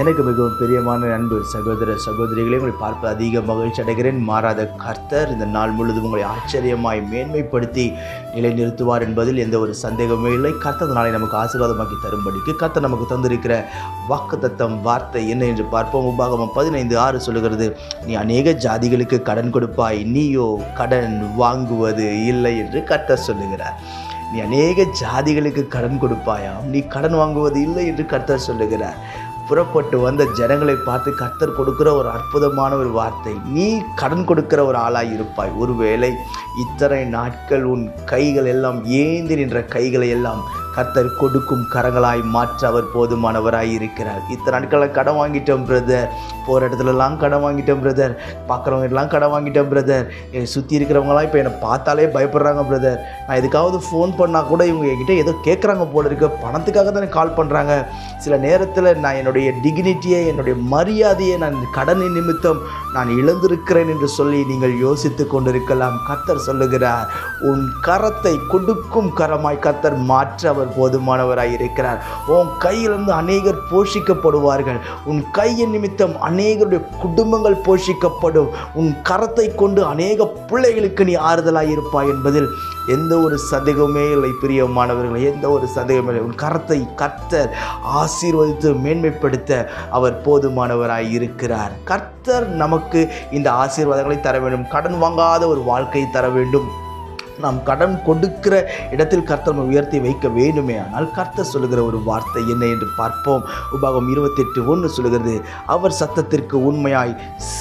எனக்கு மிகவும் பிரியமான அன்பு சகோதர சகோதரிகளை உங்களை பார்ப்பது அதிக மகிழ்ச்சி அடைகிறேன். மாறாத கர்த்தர் இந்த நாள் முழுவதும் உங்களை ஆச்சரியமாய் மேன்மைப்படுத்தி நிலைநிறுத்துவார் என்பதில் எந்த ஒரு சந்தேகமே இல்லை. கர்த்தர் நாளை நமக்கு ஆசீர்வாதமாக்கி தரும்படிக்கு கர்த்தர் நமக்கு தந்திருக்கிற வாக்குத்தத்தம் வார்த்தை என்ன என்று பார்ப்போம். உபாகமம் பதினைந்து ஆறு சொல்லுகிறது நீ அநேக ஜாதிகளுக்கு கடன் கொடுப்பாய் நீயோ கடன் வாங்குவது இல்லை என்று கர்த்தர் சொல்லுகிறார். நீ அநேக ஜாதிகளுக்கு கடன் கொடுப்பாயாம் நீ கடன் வாங்குவது இல்லை என்று கர்த்தர் சொல்லுகிறார். புறப்பட்டு வந்த ஜனங்களை பார்த்து கர்த்தர் கொடுக்கிற ஒரு அற்புதமான ஒரு வார்த்தை. நீ கடன் கொடுக்கிற ஒரு ஆளாய் இருப்பாய். ஒருவேளை இத்தனை நாட்கள் உன் கைகள் எல்லாம் ஏந்தி நின்ற கைகளை எல்லாம் கர்த்தர் கொடுக்கும் கரங்களாய் மாற்ற அவர் போதுமானவராய் இருக்கிறார். இத்தனை நாட்களில் கடன் வாங்கிட்டோம் பிரதர் போகிற இடத்துலலாம் கடன் வாங்கிட்டோம் பிரதர் பார்க்குறவங்க எல்லாம் கடன் வாங்கிட்டோம் பிரதர் என்னை சுற்றி இருக்கிறவங்களாம் இப்போ என்னை பார்த்தாலே பயப்படுறாங்க பிரதர் நான் எதுக்காவது ஃபோன் பண்ணால் கூட இவங்க என்கிட்ட ஏதோ கேட்குறாங்க போல இருக்கு. பணத்துக்காக தானே கால் பண்ணுறாங்க சில நேரத்தில் நான் என்னுடைய டிக்னிட்டியை என்னுடைய மரியாதையை நான் கடனின் நிமித்தம் நான் இழந்திருக்கிறேன் என்று சொல்லி நீங்கள் யோசித்து கொண்டிருக்கலாம். கர்த்தர் சொல்லுகிறார் உன் கரத்தை கொடுக்கும் கரமாய் கர்த்தர் மாற்ற அவர் போதுமானவராய் இருக்கிறார். உன் கையிலிருந்து அநேகர் போஷிக்கப்படுவார்கள். உன் கையின் நிமித்தம் அநேகருடைய குடும்பங்கள் போஷிக்கப்படும். உன் கரத்தை கொண்டு அநேக பிள்ளைகளுக்கு நீ ஆறுதலாக இருப்பாய் என்பதில் எந்த ஒரு சந்தேகமே இல்லை பிரியமானவர்கள் எந்த ஒரு சந்தேகமே இல்லை. உன் கரத்தை கர்த்தர் ஆசீர்வதித்து மேன்மைப்படுத்த அவர் போதுமானவராய் இருக்கிறார். கர்த்தர் நமக்கு இந்த ஆசீர்வாதங்களை தர வேண்டும். கடன் வாங்காத ஒரு வாழ்க்கையை தர வேண்டும். நாம் கடன் கொடுக்கிற இடத்தில் கர்த்தர் நம்ம உயர்த்தி வைக்க வேண்டுமே. ஆனால் கர்த்தர் சொல்லுகிற ஒரு வார்த்தை என்ன என்று பார்ப்போம். உபாகம் இருபத்தெட்டு ஒன்று சொல்லுகிறது அவர் சத்தத்திற்கு உண்மையாய்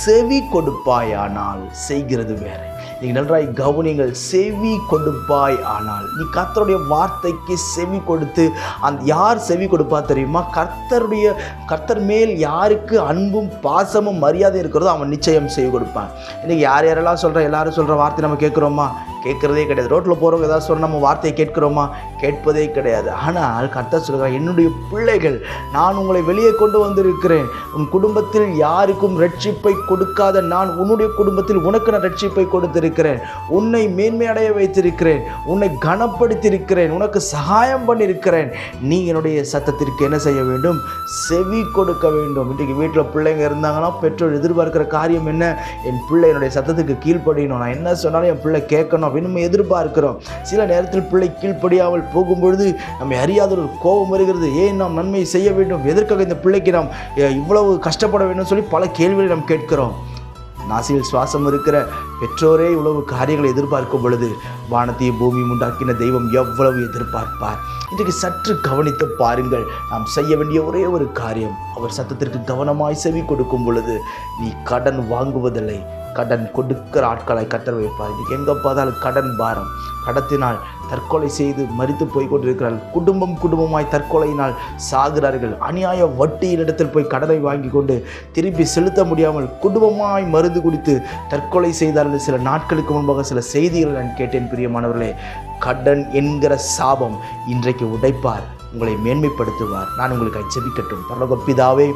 செவி கொடுப்பாயானால் செய்கிறது வேற. நீங்கள் நன்றாய் கவனிங்கள் செவி கொடுப்பாய் ஆனால் நீ கர்த்தருடைய வார்த்தைக்கு செவி கொடுத்து அந்த யார் செவி கொடுப்பா தெரியுமா? கர்த்தருடைய கர்த்தர் மேல் யாருக்கு அன்பும் பாசமும் மரியாதை இருக்கிறதோ அவன் நிச்சயம் செவி கொடுப்பான். இன்றைக்கி யார் யாரெல்லாம் சொல்கிற எல்லாரும் சொல்கிற வார்த்தை நம்ம கேட்குறோமா? கேட்குறதே கிடையாது. ரோட்டில் போகிறவங்க ஏதாவது சொன்னால் நம்ம வார்த்தையை கேட்குறோமா? கேட்பதே கிடையாது. ஆனால் கர்த்தர் சொல்கிறார் என்னுடைய பிள்ளைகள் நான் உங்களை வெளியே கொண்டு வந்திருக்கிறேன். உன் குடும்பத்தில் யாருக்கும் ரட்சிப்பை கொடுக்காத நான் உன்னுடைய குடும்பத்தில் உனக்கு நான் ரட்சிப்பை கொடுத்திருக்கிறேன். உன்னை மேன்மையடைய வைத்திருக்கிறேன். உன்னை கனப்படுத்தியிருக்கிறேன். உனக்கு சகாயம் பண்ணியிருக்கிறேன். நீ என்னுடைய சத்தத்திற்கு என்ன செய்ய வேண்டும்? செவி கொடுக்க வேண்டும். இன்றைக்கு வீட்டில் பிள்ளைங்க இருந்தாங்கன்னா பெற்றோர் எதிர்பார்க்கிற காரியம் என்ன? என் பிள்ளை என்னுடைய சத்தத்துக்கு கீழ்ப்படியணும். நான் என்ன சொன்னாலும் என் பிள்ளை கேட்கணும். அப்படின்னு நம்ம எதிர்பார்க்கிறோம். சில நேரத்தில் பிள்ளை கீழ்ப்படியாமல் போகும்பொழுது நம்மை அறியாத ஒரு கோபம் வருகிறது. ஏன் நாம் நன்மை செய்ய வேண்டும்? எதற்காக இந்த பிள்ளைக்கு நாம் இவ்வளவு கஷ்டப்பட வேண்டும் சொல்லி பல கேள்விகளை நாம் கேட்கிறோம். நாசியில் சுவாசம் இருக்கிற பெற்றோரே இவ்வளவு காரியங்களை எதிர்பார்க்கும் பொழுது வானத்தையும் பூமியும் உண்டாக்கின தெய்வம் எவ்வளவு எதிர்பார்ப்பார்? இன்றைக்கு சற்று கவனித்து பாருங்கள். நாம் செய்ய வேண்டிய ஒரே ஒரு காரியம் அவர் சத்தத்திற்கு கவனமாய் செவி கொடுக்கும் பொழுது நீ கடன் வாங்குவதில்லை. கடன் கொடுக்கிற ஆட்களை கத்தர் வைப்பார். எங்கே பார்த்தாலும் கடன் பாரம். கடத்தினால் தற்கொலை செய்து மறித்து போய் கொண்டிருக்கிறார்கள் குடும்பம் குடும்பமாய் தற்கொலையினால் சாகிறார்கள். அநியாய வட்டியின் இடத்தில் போய் கடனை வாங்கி கொண்டு திருப்பி செலுத்த முடியாமல் குடும்பமாய் மருந்து குடித்து தற்கொலை செய்தார்கள். சில நாட்களுக்கு முன்பாக சில செய்திகளை நான் கேட்டேன் பிரியமானவர்களே. கடன் என்கிற சாபம் இன்றைக்கு உடைப்பார். உங்களை மேன்மைப்படுத்துவார். நான் உங்களுக்கு ஜெபிக்கட்டும். பரலோக பிதாவே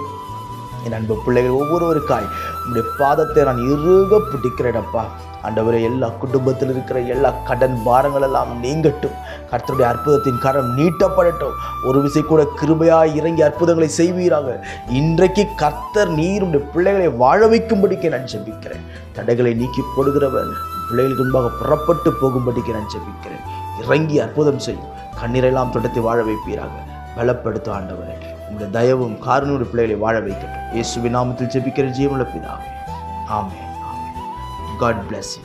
என் அன்பு பிள்ளைகள் ஒவ்வொருவருக்காய் உங்களுடைய பாதத்தை நான் இறுக பிடிக்கிறேனப்பா ஆண்டவரே எல்லா குடும்பத்தில் இருக்கிற எல்லா கடன் பாரங்கள் எல்லாம் நீங்கட்டும். கர்த்தருடைய அற்புதத்தின் கரம் நீட்டப்படட்டும். ஒரு விசை கூட கிருபையாய் இறங்கி அற்புதங்களை செய்வீராங்க இன்றைக்கு கர்த்தர் நீர் உடைய பிள்ளைகளை வாழ வைக்கும்படிக்கு நான் ஜெபிக்கிறேன். தடைகளை நீக்கி போடுகிறவர் பிள்ளைகளுக்கு முன்பாக புறப்பட்டு போகும்படிக்கு நான் ஜெபிக்கிறேன். இறங்கி அற்புதம் செய்யும். கண்ணீரெல்லாம் தொடர்ந்து வாழ வைப்பீராங்க பலப்படுத்தும் ஆண்டவரே. இந்த தயவும் காரணோட பிள்ளைகளை வாழ வைக்கட்டும். இயேசுவின் நாமத்தில் ஜெபிக்கிற ஜீவனுள்ள பிதாவே. ஆமே காட் பிளஸ் யூ